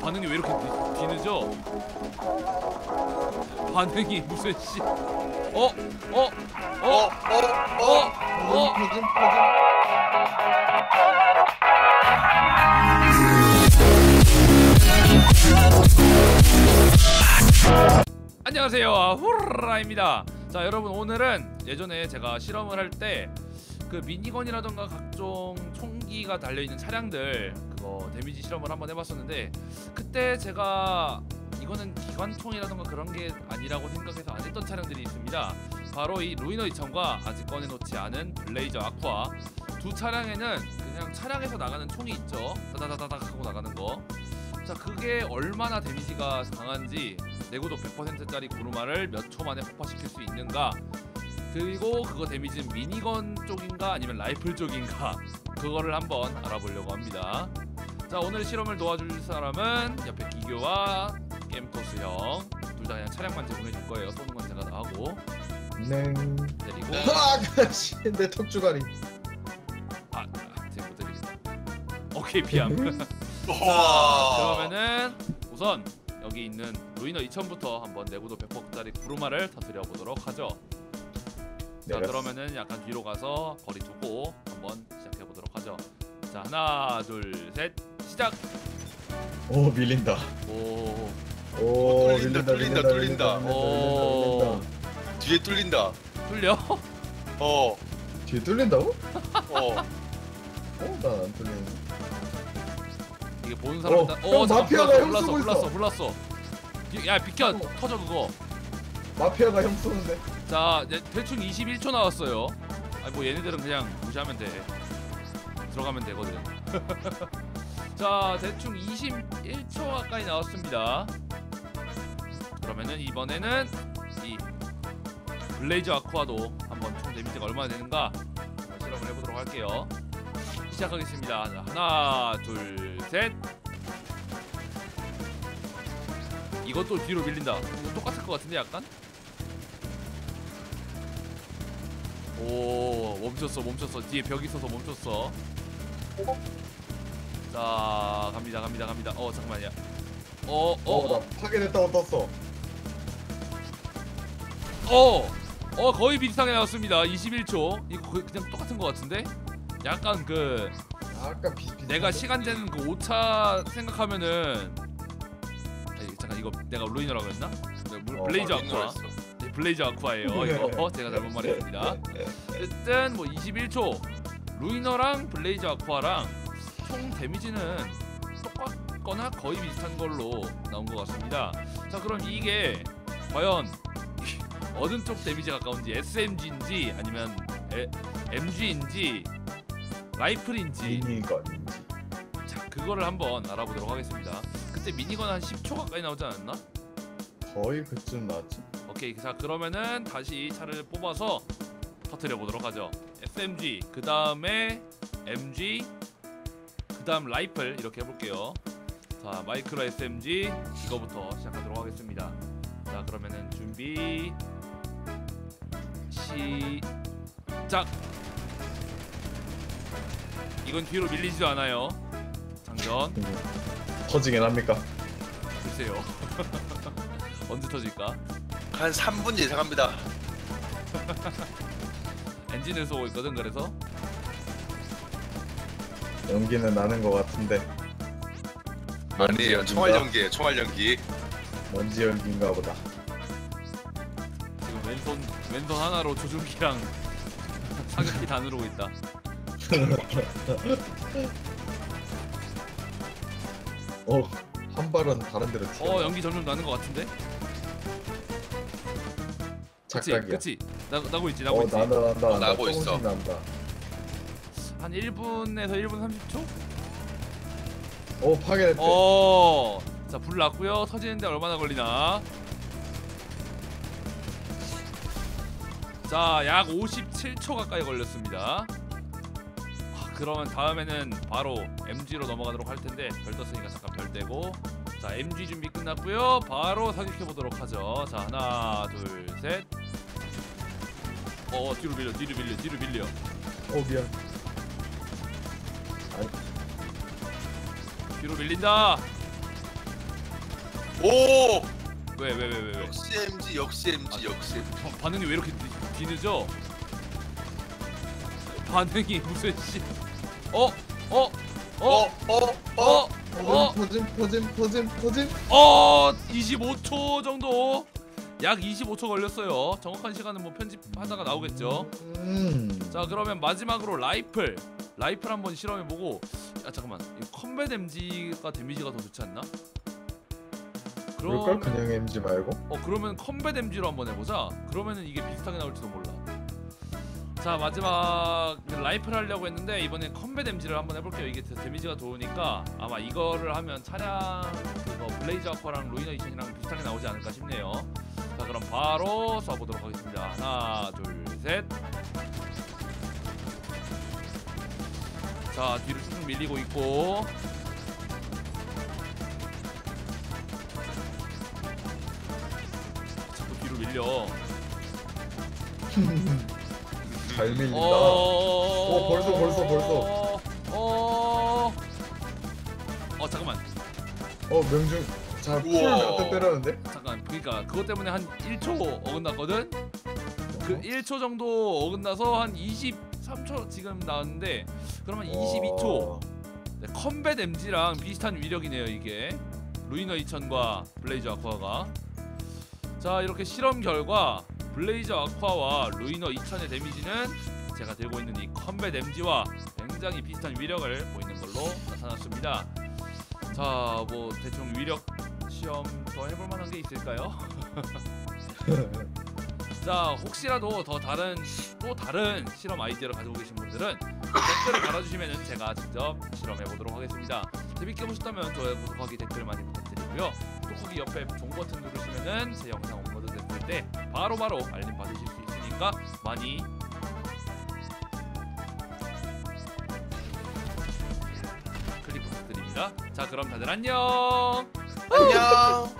반응이 왜 이렇게 뒤, 뒤늦어? 반응이 무슨 씨? 어? 어? 어, 어? 어, 어? 어. 어? 퍼즐, 퍼즐. 안녕하세요 후라입니다 자 여러분 오늘은 예전에 제가 실험을 할 때 그 미니건이라던가 각종 총기가 달려있는 차량들 그거 데미지 실험을 한번 해봤었는데 그때 제가 이거는 기관총이라던가 그런 게 아니라고 생각해서 안 했던 차량들이 있습니다. 바로 이 루이너 2000과 아직 꺼내놓지 않은 블레이저 아쿠아. 두 차량에는 그냥 차량에서 나가는 총이 있죠. 다다다다닥 하고 나가는 거. 자 그게 얼마나 데미지가 강한지 내구도 100%짜리 구르마를 몇 초 만에 폭파시킬 수 있는가? 그리고 그거 데미지는 미니건 쪽인가 아니면 라이플 쪽인가? 그거를 한번 알아보려고 합니다 자 오늘 실험을 도와줄 사람은 옆에 기교와 게임토스 형둘 다 그냥 차량만 제공해 줄 거예요 쏘는 건 제가 다 하고 네. 내리고 아, 씨, 내 턱 주가리. 아 아, 제가 못 때리겠다 오케이 피함 와. 그러면은 우선 여기 있는 루이너 2000부터 한번 내구도 100%짜리 구르마를 터뜨려 보도록 하죠 자 내렸어. 그러면은 약간 뒤로 가서 거리 두고 한번 시작해 보도록 하죠. 자 하나 둘셋 시작. 오, 밀린다. 오. 오, 뚫린다, 뚫린다, 뚫린다. 오. 뒤에 뚫린다. 뚫려? 어, 뒤에 뚫린다고? 어. 어, 나안 뚫리는. 이게 보는 사람 어, 다. 형, 마피아가 형 불났어 쏘고 불났어 있어. 불났어. 뒤- 야 비켜 어. 터져 그거. 마피아가 형 쏘는데. 자 이제 대충 21초 나왔어요. 아니 뭐 얘네들은 그냥 무시하면 돼. 들어가면 되거든. 자 대충 21초 가까이 나왔습니다. 그러면은 이번에는 이 블레이저 아쿠아도 한번 총 데미지가 얼마나 되는가 실험을 해보도록 할게요. 시작하겠습니다. 자, 하나 둘 셋. 이것도 뒤로 밀린다. 똑같을 것 같은데 약간? 오 멈췄어 멈췄어 뒤에 벽 있어서 멈췄어 자 갑니다 갑니다 갑니다. 어 잠깐만요. 어어어 어, 어, 나 파괴됐다고 떴어. 어, 어, 거의 비슷하게 나왔습니다. 21초. 이거 그냥 똑같은 것 같은데? 약간 그 아까 비슷. 내가 시간 재는 그 오차 생각하면은 에이, 잠깐 이거 내가 루이너라고 했나? 네, 물- 어, 블레이저 아쿠아. 네, 블레이저 아쿠아예요. 이거. 제가 잘못 말했습니다. 어쨌든 뭐 21초. 루이너랑 블레이저 아쿠아랑 총 데미지는 똑같거나 거의 비슷한 걸로 나온 것 같습니다. 자 그럼 이게 과연 어느 쪽 데미지 가까운지 SMG인지 아니면 에, MG인지 라이플인지 미니건인지. 자 그거를 한번 알아보도록 하겠습니다. 그때 미니건 한 10초 가까이 나오지 않았나? 거의 그쯤 나왔지. 오케이 자 그러면은 다시 차를 뽑아서 터트려 보도록 하죠 SMG 그 다음에 MG 그 다음 라이플 이렇게 해볼게요. 자 마이크로 SMG 이거부터 시작하도록 하겠습니다. 자 그러면은 준비 시작. 이건 뒤로 밀리지도 않아요. 장전. 터지긴 합니까? 글쎄요. 언제 터질까? 한 3분 예상합니다. 엔진을 쏘고 있거든 그래서 연기는 나는 것 같은데. 아니에요. 총알 연기예요. 총알 연기. 먼지 연기인가 보다. 지금 왼손 왼손 하나로 조준기랑 사격기 다 누르고 있다. 어, 한 발은 다른 데로 튀어. 어 연기 점점 나는 것 같은데? 그치 착각이야. 그치 나, 나고 있지 나고 어, 있지 난다 난다 난다. 나고 있어. 난다. 한 1분에서 1분 30초? 오 파괴됐대. 어. 자 불 났고요. 터지는데 얼마나 걸리나? 자, 약 57초 가까이 걸렸습니다. 아, 그러면 다음에는 바로 MG로 넘어가도록 할 텐데 별 떴으니까 잠깐 별 떼고 자 MG 준비 끝났고요. 바로 사격해 보도록 하죠. 자 하나 둘 셋. 어 뒤로 밀려 뒤로 밀려 뒤로 밀려. 어 미안. 아니 뒤로 밀린다. 오왜왜 왜 왜 왜? 역시 MG 역시 MG 역시 MG. 바- 반응이 왜 이렇게 뒤, 뒤늦어? 반응이 무슨 씨? 어? 어? 어? 어 어 어 어? 어? 퍼짐 퍼짐 퍼짐 퍼짐 어? 25초 정도? 약 25초 걸렸어요. 정확한 시간은 뭐 편집하다가 나오겠죠. 음 자 그러면 마지막으로 라이플 라이플 한번 실험해보고 아 잠깐만 이 컴뱃 MG가 데미지가 더 좋지 않나? 그럴걸 그러면 그냥 MG 말고 어 그러면 컴뱃 MG로 한번 해보자. 그러면은 이게 비슷하게 나올지도 몰라. 자 마지막 라이플 하려고 했는데 이번에 컴뱃 MG를 한번 해볼게요. 이게 데- 데미지가 좋으니까 아마 이거를 하면 차량 그거 블레이즈 아쿠아랑 루이너 이션이랑 비슷하게 나오지 않을까 싶네요. 자 그럼 바로 쏴보도록 하겠습니다. 하나 둘 셋. 자 뒤로 쭉쭉 밀리고 있고 자꾸 뒤로 밀려. 잘 밀린다 어, 어, 벌써, 벌써, 벌써. 어, 어 잠깐만 어 명중 자풀 우와. 몇대 때렸는데 잠깐 그러니까 그것 때문에 한 1초 어긋났거든. 그 1초 정도 어긋나서 한 23초 지금 나왔는데 그러면 22초. 네, 컴뱃 MG랑 비슷한 위력이네요 이게. 루이너 2000과 블레이즈 아쿠아가. 자 이렇게 실험 결과 블레이즈 아쿠아와 루이너 2000의 데미지는 제가 들고 있는 이 컴뱃 MG와 굉장히 비슷한 위력을 보이는 걸로 나타났습니다. 자 뭐 대충 위력 시험 더 해볼 만한 게 있을까요? 자 혹시라도 더 다른 또 다른 실험 아이디어를 가지고 계신 분들은 댓글을 달아주시면 제가 직접 실험해 보도록 하겠습니다. 재밌게 보셨다면 좋아요, 구독하기, 댓글 많이 부탁드리고요. 또 거기 옆에 종 버튼 누르시면은 제 영상 업로드 됐을 때 바로바로 알림 받으실 수 있으니까 많이 클릭 부탁드립니다. 자 그럼 다들 안녕. 안녕